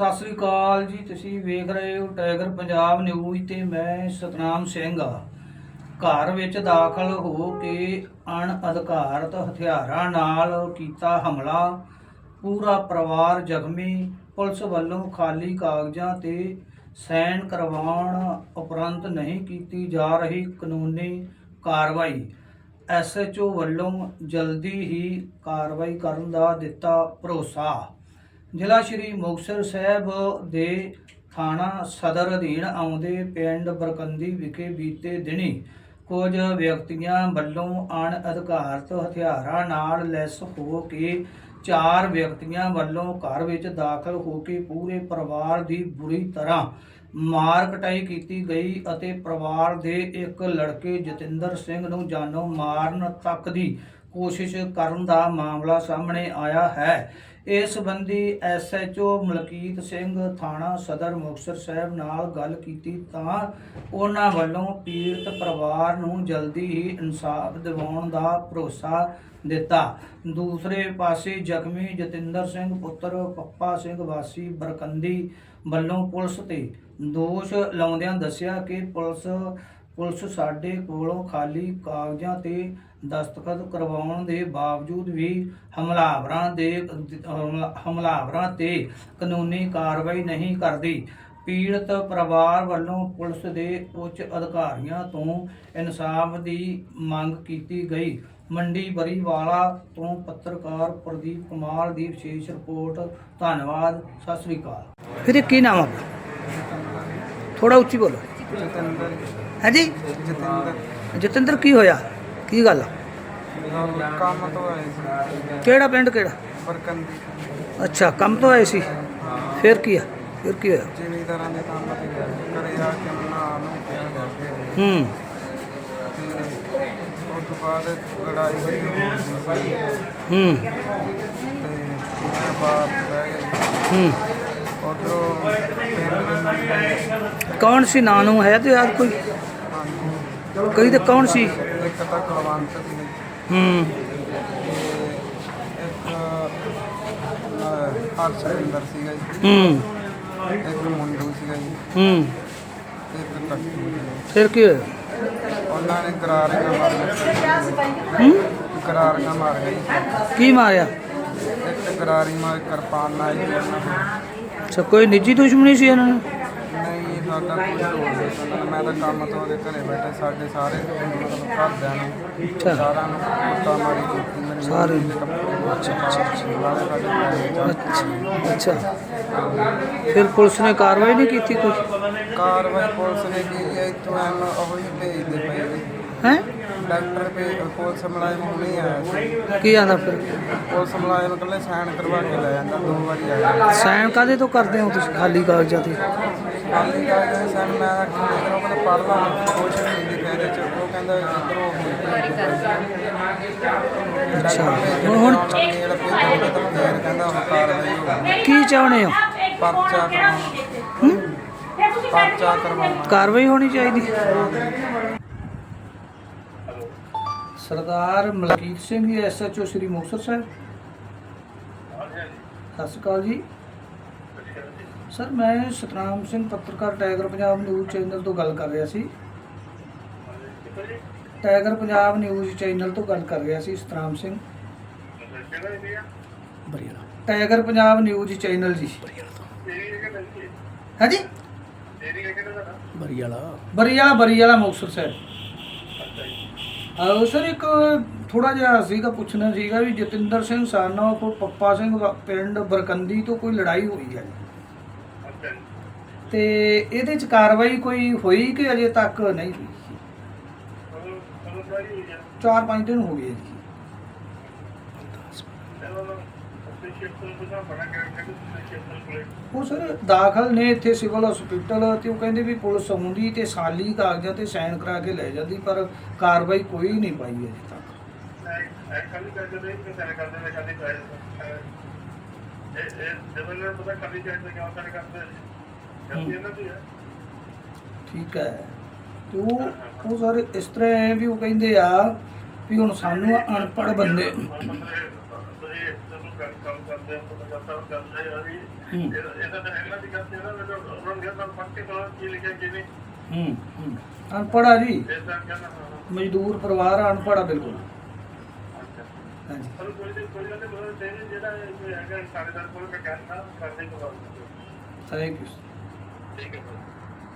ਸਤਿ ਸ੍ਰੀ ਅਕਾਲ ਜੀ, ਤੁਸੀਂ ਵੇਖ ਰਹੇ ਹੋ ਟਾਈਗਰ ਪੰਜਾਬ ਨਿਊਜ਼ ਤੇ ਮੈਂ ਸਤਨਾਮ ਸਿੰਘ। ਆ ਘਰ ਵਿੱਚ ਦਾਖਲ ਹੋ ਕੇ ਅਣਅਧਿਕਾਰਤ ਹਥਿਆਰਾਂ ਨਾਲ ਕੀਤਾ ਹਮਲਾ, ਪੂਰਾ ਪਰਿਵਾਰ ਜ਼ਖਮੀ, ਪੁਲਿਸ ਵੱਲੋਂ ਖਾਲੀ ਕਾਗਜ਼ਾਂ ਤੇ ਸਾਈਨ ਕਰਵਾਉਣ ਉਪਰੰਤ ਨਹੀਂ ਕੀਤੀ ਜਾ ਰਹੀ ਕਾਨੂੰਨੀ ਕਾਰਵਾਈ। ਐਸਐਚਓ ਵੱਲੋਂ ਜਲਦੀ ਹੀ ਕਾਰਵਾਈ ਕਰਨ ਦਾ ਦਿੱਤਾ ਭਰੋਸਾ। ਜ਼ਿਲ੍ਹਾ ਸ਼੍ਰੀ ਮੁਕਤਸਰ ਸਾਹਿਬ ਦੇ ਥਾਣਾ ਸਦਰ ਅਧੀਨ ਆਉਂਦੇ ਪਿੰਡ ਬਰਕੰਦੀ ਵਿਖੇ ਬੀਤੇ ਦਿਨੀ ਕੁਝ ਵਿਅਕਤੀਆਂ ਵੱਲੋਂ ਅਣਅਧਿਕਾਰਤ ਹਥਿਆਰਾਂ ਨਾਲ ਲੈਸ ਹੋ ਕੇ ਚਾਰ ਵਿਅਕਤੀਆਂ ਵੱਲੋਂ ਘਰ ਵਿੱਚ ਦਾਖਲ ਹੋ ਕੇ ਪੂਰੇ ਪਰਿਵਾਰ ਦੀ ਬੁਰੀ ਤਰ੍ਹਾਂ ਮਾਰ ਕਟਾਈ ਕੀਤੀ ਗਈ ਅਤੇ ਪਰਿਵਾਰ ਦੇ ਇੱਕ ਲੜਕੇ ਜਤਿੰਦਰ ਸਿੰਘ ਨੂੰ ਜਾਨੋਂ ਮਾਰਨ ਤੱਕ ਦੀ ਕੋਸ਼ਿਸ਼ ਕਰਨ ਦਾ ਮਾਮਲਾ ਸਾਹਮਣੇ ਆਇਆ ਹੈ। ਇਸ ਸੰਬੰਧੀ ਐਸਐਚਓ ਮਲਕੀਤ ਸਿੰਘ ਥਾਣਾ ਸਦਰ ਮੁਕਤਸਰ ਸਾਹਿਬ ਨਾਲ ਗੱਲ ਕੀਤੀ ਤਾਂ ਉਹਨਾਂ ਵੱਲੋਂ ਪੀੜਤ ਪਰਿਵਾਰ ਨੂੰ ਜਲਦੀ ਹੀ ਇਨਸਾਫ ਦਿਵਾਉਣ ਦਾ ਭਰੋਸਾ ਦਿੱਤਾ। ਦੂਸਰੇ ਪਾਸੇ ਜ਼ਖਮੀ ਜਤਿੰਦਰ ਸਿੰਘ ਪੁੱਤਰ ਪੱਪਾ ਸਿੰਘ ਵਾਸੀ ਬਰਕੰਦੀ ਵੱਲੋਂ ਪੁਲਿਸ ਤੇ ਦੋਸ਼ ਲਾਉਂਦਿਆਂ ਦੱਸਿਆ ਕਿ ਪੁਲਿਸ ਪੁਲਿਸ ਸਾਡੇ ਕੋਲੋਂ ਖਾਲੀ ਕਾਗਜ਼ਾਂ ਤੇ ਦਸਤਖਤ ਕਰਵਾਉਣ ਦੇ ਬਾਵਜੂਦ ਵੀ ਹਮਲਾਵਰਾਂ ਦੇ ਹਮਲਾ- ਹਮਲਾਵਰਾਂ ਤੇ ਕਾਨੂੰਨੀ ਕਾਰਵਾਈ ਨਹੀਂ ਕਰਦੀ। ਪੀੜਤ ਪਰਿਵਾਰ ਵੱਲੋਂ ਪੁਲਿਸ ਦੇ ਉੱਚ ਅਧਿਕਾਰੀਆਂ ਤੋਂ ਇਨਸਾਫ ਦੀ ਮੰਗ ਕੀਤੀ ਗਈ। ਮੰਡੀ ਬਰੀਵਾਲਾ ਤੋਂ ਪੱਤਰਕਾਰ ਪ੍ਰਦੀਪ ਕੁਮਾਰ ਦੀ ਵਿਸ਼ੇਸ਼ ਰਿਪੋਰਟ। ਧੰਨਵਾਦ ਸਤਿ ਸ੍ਰੀ ਅਕਾਲ। ਫਿਰ ਕੀ ਨਾਮ ਆਪਣਾ? ਥੋੜਾ ਉੱਚੀ ਬੋਲੋ। ਹੈ ਜੀ ਜਤਿੰਦਰ, ਕੀ ਹੋਇਆ? ਕੀ ਗੱਲ ਕੰਮ ਤੋਂ ਆਏ ਸੀ ਕਿਹੜਾ ਪਿੰਡ, ਕਿਹੜਾ? ਬਰਕੰਦੀ ਅੱਛਾ, ਕੰਮ ਤੋਂ ਆਏ ਸੀ? ਫਿਰ ਕੀ ਆ? ਫਿਰ ਕੀ ਹੋਇਆ? ਜ਼ਿਮੀਂਦਾਰਾਂ ਦੇ ਕੰਮ ਤੇ ਗਏ ਆ ਕੇ ਨਾ ਨੂੰ ਹੂੰ। ਉਸ ਤੋਂ ਬਾਅਦ ਲੜਾਈ ਹੋਈ ਹੂੰ। ਹੂੰ। ਉਧਰੋਂ ਕੌਣ ਸੀ? ਨਾਂ ਨੂੰ ਹੈ ਤੇ ਯਾਰ ਕੋਈ? ਕਈ ਤੇ ਕੌਣ ਸੀ? ਇੱਕ ਤਾਂ ਕੁਲਵੰਤ ਸੀ ਹੂੰ। ਤੇ ਇੱਕ ਅਹ, ਹਰਸ਼ਿੰਦਰ ਸੀਗਾ ਜੀ ਹੂੰ। ਇੱਕ ਮੁੰਡੂ ਸੀਗਾ ਜੀ ਹੂੰ। ਇੱਕ ਕੱਟੂ ਸੀ। ਫਿਰ ਕੀ ਹੋਇਆ? ਉਹਨਾਂ ਨੇ ਕਰਾਰ ਕਾ ਮਾਰ ਹੂੰ। ਕਰਾਰ ਕਾ ਮਾਰ ਗਈ ਕੀ ਮਾਰਿਆ? ਇੱਕ ਕਰਾਰੀ ਮਾਰ ਕਿਰਪਾਨ ਨਾਲ ਜੀ। ਅੱਛਾ ਕੋਈ ਨਿੱਜੀ ਦੁਸ਼ਮਣੀ ਸੀ ਇਹਨਾਂ ਨੂੰ? ਸਾਡਾ ਕੋਈ ਹੋਰ ਨਹੀਂ। ਮੈਂ ਤਾਂ ਕੰਮ ਤੋਂ ਉਹਦੇ ਘਰੇ ਬੈਠੇ ਸਾਡੇ ਸਾਰੇ ਮਤਲਬ ਘਰਦਿਆਂ ਨੂੰ ਸਾਰਿਆਂ ਨੂੰ ਕੁੱਤਾ ਮਾਰੀ ਕੀਤੀ ਮੇਰੇ ਸਾਰੇ। ਦੇ ਅੱਛਾ ਅੱਛਾ ਅੱਛਾ। ਅੱਛਾ ਫਿਰ ਪੁਲਿਸ ਨੇ ਕਾਰਵਾਈ ਨਹੀਂ ਕੀਤੀ ਕੋਈ? ਕਾਰਵਾਈ ਪੁਲਿਸ ਨੇ ਕੀ ਹੈ ਇੱਥੋਂ ਐਨ ਉਹ ਹੀ ਭੇਜਦੇ ਪਏ ਹੈ? ਡਾਕਟਰ ਪੇ ਪੁਲਿਸ ਮੁਲਾਜ਼ਮ ਹੁਣੇ ਆਇਆ ਕੀ ਆਂਦਾ ਫਿਰ? ਪੁਲਿਸ ਮੁਲਾਜ਼ਮ ਇਕੱਲੇ ਸਾਈਨ ਕਰਵਾ ਕੇ ਲੈ ਜਾਂਦਾ ਦੋ ਵਾਰੀ ਆਇਆ। ਸਾਈਨ ਕਾਦੇ ਤੋਂ ਕਰਦੇ ਹੋ ਤੁਸੀਂ? ਖਾਲੀ ਕਾਗਜ਼ਾਂ ਤੇ? ਖਾਲੀ ਕਾ ਗਏ ਸਨ ਮੈਂ ਕਹਿੰਦਾ ਪੜ੍ਹ ਲਾ। ਕੁਛ ਨਹੀਂ ਲਿਖਿਆ ਇਹਦੇ ਚ। ਉਹ ਕਹਿੰਦਾ ਇਧਰੋਂ ਅੱਛਾ। ਹੁਣ ਹੁਣ ਮੇਲ ਭੇਜੋਗੇ ਤਾਂ ਫੇਰ ਕਹਿੰਦਾ ਹੁਣ ਕਾਰਵਾਈ ਹੋਊਗੀ। ਕੀ ਚਾਹੁੰਦੇ ਹੋ? ਪਰਚਾ ਕਰਵਾਉਣਾ ਹੂੰ? ਪਰਚਾ ਕਰਵਾਉਣਾ। ਕਾਰਵਾਈ ਹੋਣੀ ਚਾਹੀਦੀ। ਸਰਦਾਰ ਮਲਕੀਤ ਸਿੰਘ ਜੀ ਐਸਐਚਓ ਸ੍ਰੀ ਮੁਕਤਸਰ ਸਾਹਿਬ। ਸਤਿ ਸ਼੍ਰੀ ਅਕਾਲ ਜੀ। ਸਰ ਮੈਂ ਸਤਨਾਮ ਸਿੰਘ ਪੱਤਰਕਾਰ ਟਾਈਗਰ ਪੰਜਾਬ ਨਿਊਜ਼ ਚੈਨਲ ਤੋਂ ਗੱਲ ਕਰ ਰਿਹਾ ਸੀ। ਟਾਈਗਰ ਪੰਜਾਬ ਨਿਊਜ਼ ਚੈਨਲ ਤੋਂ ਗੱਲ ਕਰ ਰਿਹਾ ਸੀ Satnam Singh. Bariala tiger Punjab news channel ਜੀ। ਹੈ ਜੀ ਬਰੀਆਲਾ ਬਰੀਆਲਾ ਬਰੀਆਲਾ ਮੁਕਤਸਰ ਸਾਹਿਬ। ਆਹ ਸਰ ਇੱਕ ਥੋੜਾ ਜਿਹਾ ਸੀਗਾ ਪੁੱਛਣਾ ਸੀਗਾ ਵੀ ਜਤਿੰਦਰ ਸਿੰਘ ਸਾਨਾ ਕੋ ਪੱਪਾ ਸਿੰਘ ਪਿੰਡ ਬਰਕੰਦੀ ਤੋਂ ਕੋਈ ਲੜਾਈ ਹੋਈ ਹੈ। ਤੇ ਇਹਦੇ ਚ ਕਾਰਵਾਈ ਕੋਈ ਹੋਈ ਕਿ ਅਜੇ ਤੱਕ ਨਹੀਂ ਹੋਈ? ਚਾਰ ਪੰਜ ਦਿਨ ਹੋ ਗਏ ਜੀ। ਉਹ ਸਰ ਦਾਖਲ ਨੇ ਇੱਥੇ ਸਿਵਲ ਹਸਪੀਟਲ ਤੇ ਉਹ ਕਹਿੰਦੇ ਵੀ ਪੁਲਿਸ ਆਉਂਦੀ ਤੇ ਸਾਲੀ ਕਾਗਜ਼ਾਂ ਤੇ ਸਾਈਨ ਕਰਾ ਕੇ ਲੈ ਜਾਂਦੀ, ਪਰ ਕਾਰਵਾਈ ਕੋਈ ਨਹੀਂ ਪਾਈ ਅਜੇ ਤੱਕ। ਠੀਕ ਹੈ। ਤੇ ਉਹ ਉਹ ਸਰ ਇਸ ਤਰ੍ਹਾਂ ਹੈ ਵੀ ਉਹ ਕਹਿੰਦੇ ਆ ਵੀ ਹੁਣ ਸਾਨੂੰ ਅਨਪੜ੍ਹ ਬੰਦੇ ਕੰਮ ਕਰਦੇ ਹੂੰ ਹੂੰ। ਹੂੰ ਅਨਪੜਾ ਜੀ। ਮਜ਼ਦੂਰ ਪਰਿਵਾਰ ਆ ਬਿਲਕੁਲ। ਹਾਂਜੀ। ਥੈਂਕ ਯੂ ਠੀਕ ਹੈ ਸਰ